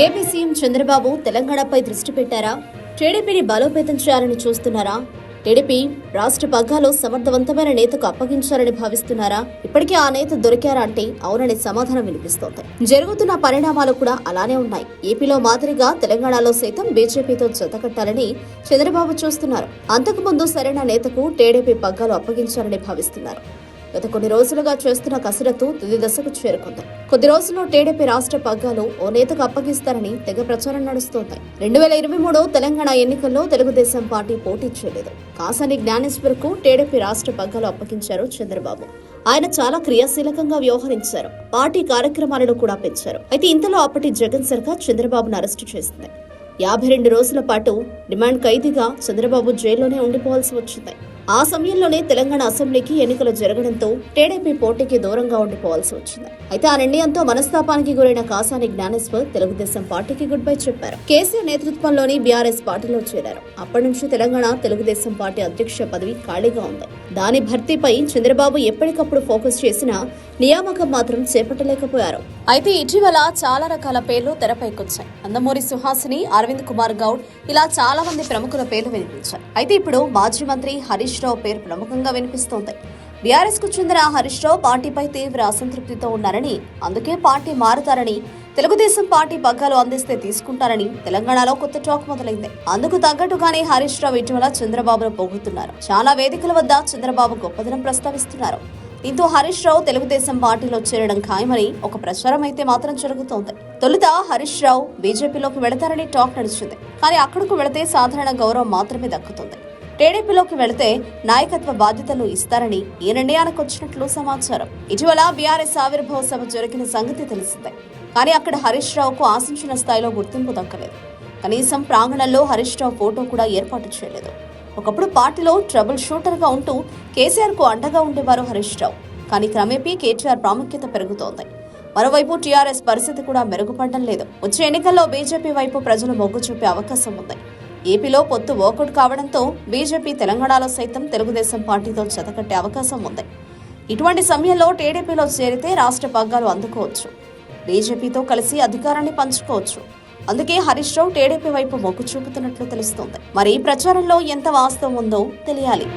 AP CM Chandrababu తెలంగాణపై దృష్టి పెట్టారా? టీడీపీని బలోపేతం చేయాలని చూస్తున్నారా? టీడీపీ రాష్ట్ర పగ్గాలో సమర్థవంతమైన నేతకు అప్పగించాలని భావిస్తున్నారా? ఇప్పటికే ఆ నేత దొరికారా అంటే అవుననే సమాధానం వినిపిస్తోంది. జరుగుతున్న పరిణామాలు కూడా అలానే ఉన్నాయి. ఏపీలో మాదిరిగా తెలంగాణలో సైతం బీజేపీతో జతకట్టాలని చంద్రబాబు చూస్తున్నారు. అంతకుముందు సరైన నేతకు టీడీపీ పగ్గాలు అప్పగించాలని భావిస్తున్నారు. గత కొన్ని రోజులుగా చేస్తున్న కసరత్తు తుది దశకు చేరుకుంది. కొద్ది రోజుల్లో టీడీపీ రాష్ట్ర పగ్గాలు ఓ నేతకు అప్పగిస్తారని తెగ ప్రచారం నడుస్తోంది. రెండు వేల ఇరవై మూడు తెలంగాణ ఎన్నికల్లో తెలుగుదేశం పార్టీ పోటీ చేయలేదు. కాసాని జ్ఞానేశ్వర్కు టీడీపీ రాష్ట్ర పగ్గాలు అప్పగించారు చంద్రబాబు. ఆయన చాలా క్రియాశీలకంగా వ్యవహరించారు. పార్టీ కార్యక్రమాలను కూడా పెంచారు. అయితే ఇంతలో అప్పటి జగన్ సర్కార్ చంద్రబాబును అరెస్టు చేసింది. యాభై రెండు రోజుల పాటు డిమాండ్ ఖైదీగా చంద్రబాబు జైల్లోనే ఉండిపోవాల్సి వచ్చింది. ఆ సమయంలోనే తెలంగాణ అసెంబ్లీకి ఎన్నికలు జరగడంతో టీడీపీ పోటీకి దూరంగా ఉండిపోవాల్సి వచ్చింది. అయితే ఆ నిర్ణయంతో మనస్తాపానికి గురైన కాసాని జ్ఞానేశ్వర్ తెలుగుదేశం పార్టీకి గుడ్ బై చెప్పారు. కేసీఆర్ నేతృత్వంలోని బీఆర్ఎస్ పార్టీలో చేరారు. అప్పటి నుంచి తెలంగాణ తెలుగుదేశం పార్టీ అధ్యక్ష పదవి ఖాళీగా ఉంది. దాని భర్తీపై చంద్రబాబు ఎప్పటికప్పుడు ఫోకస్ చేసినా నియామకం మాత్రం చేపట్టలేకపోయారు. అయితే ఇటీవల చాలా రకాల పేర్లు తెరపైకొచ్చాయి. నందమూరి సుహాసిని అరవింద్ కుమార్ గౌడ్ ఇలా చాలా మంది ప్రముఖుల పేర్లు వినిపించాయి అయితే ఇప్పుడు మాజీ మంత్రి హరీష్ రావు పేరు ప్రముఖంగా వినిపిస్తోంది. బీఆర్ఎస్కు చెందిన హరీష్ రావు పార్టీపై తీవ్ర అసంతృప్తితో ఉన్నారని అందుకే పార్టీ మారుతారని తెలుగుదేశం పార్టీ పగ్గాలు అందిస్తే తీసుకుంటారని తెలంగాణలో కొత్త టాక్ మొదలైంది. అందుకు తగ్గట్టుగానే హరీష్ రావు ఇటీవల చంద్రబాబును పొగుతున్నారు చాలా వేదికల వద్ద చంద్రబాబు గొప్పదనం ప్రస్తావిస్తున్నారు. దీంతో హరీష్ రావు తెలుగుదేశం పార్టీలో చేరడం ఖాయమని ఒక ప్రచారం అయితే మాత్రం జరుగుతోంది. తొలుత హరీష్ రావు బీజేపీలోకి వెళతారని టాక్ నడిచింది. కానీ అక్కడకు వెళితే సాధారణ గౌరవం మాత్రమే దక్కుతుంది. టీడీపీలోకి వెళితే నాయకత్వ బాధ్యతలు ఇస్తారని ఈ నిర్ణయానికి వచ్చినట్లు సమాచారం. ఇటీవల బీఆర్ఎస్ ఆవిర్భావ సభ జరిగిన సంగతి తెలిసిందే. కానీ అక్కడ హరీష్ రావుకు ఆశించిన స్థాయిలో గుర్తింపు దక్కలేదు. కనీసం ప్రాంగణంలో హరీష్ రావు ఫోటో కూడా ఏర్పాటు చేయలేదు. ఒకప్పుడు పార్టీలో ట్రబుల్ షూటర్గా ఉంటూ కేసీఆర్కు అండగా ఉండేవారు హరీష్ రావు. కానీ క్రమేపీ కేటీఆర్ ప్రాముఖ్యత పెరుగుతోంది. మరోవైపు టీఆర్ఎస్ పరిస్థితి కూడా మెరుగుపడడం లేదు. వచ్చే ఎన్నికల్లో బీజేపీ వైపు ప్రజలు మొగ్గు చూపే అవకాశం ఉంది. ఏపీలో పొత్తు వర్కౌట్ కావడంతో బీజేపీ తెలంగాణలో సైతం తెలుగుదేశం పార్టీతో చెతకట్టే అవకాశం ఉంది. ఇటువంటి సమయంలో టీడీపీలో చేరితే రాష్ట్ర పగ్గాలు అందుకోవచ్చు. బీజేపీతో కలిసి అధికారాన్ని పంచుకోవచ్చు. అందుకే హరీష్ రావు టీడీపీ వైపు మొగ్గు చూపుతున్నట్లు తెలుస్తోంది. మరి ఈ ప్రచారంలో ఎంత వాస్తవం ఉందో తెలియాలి.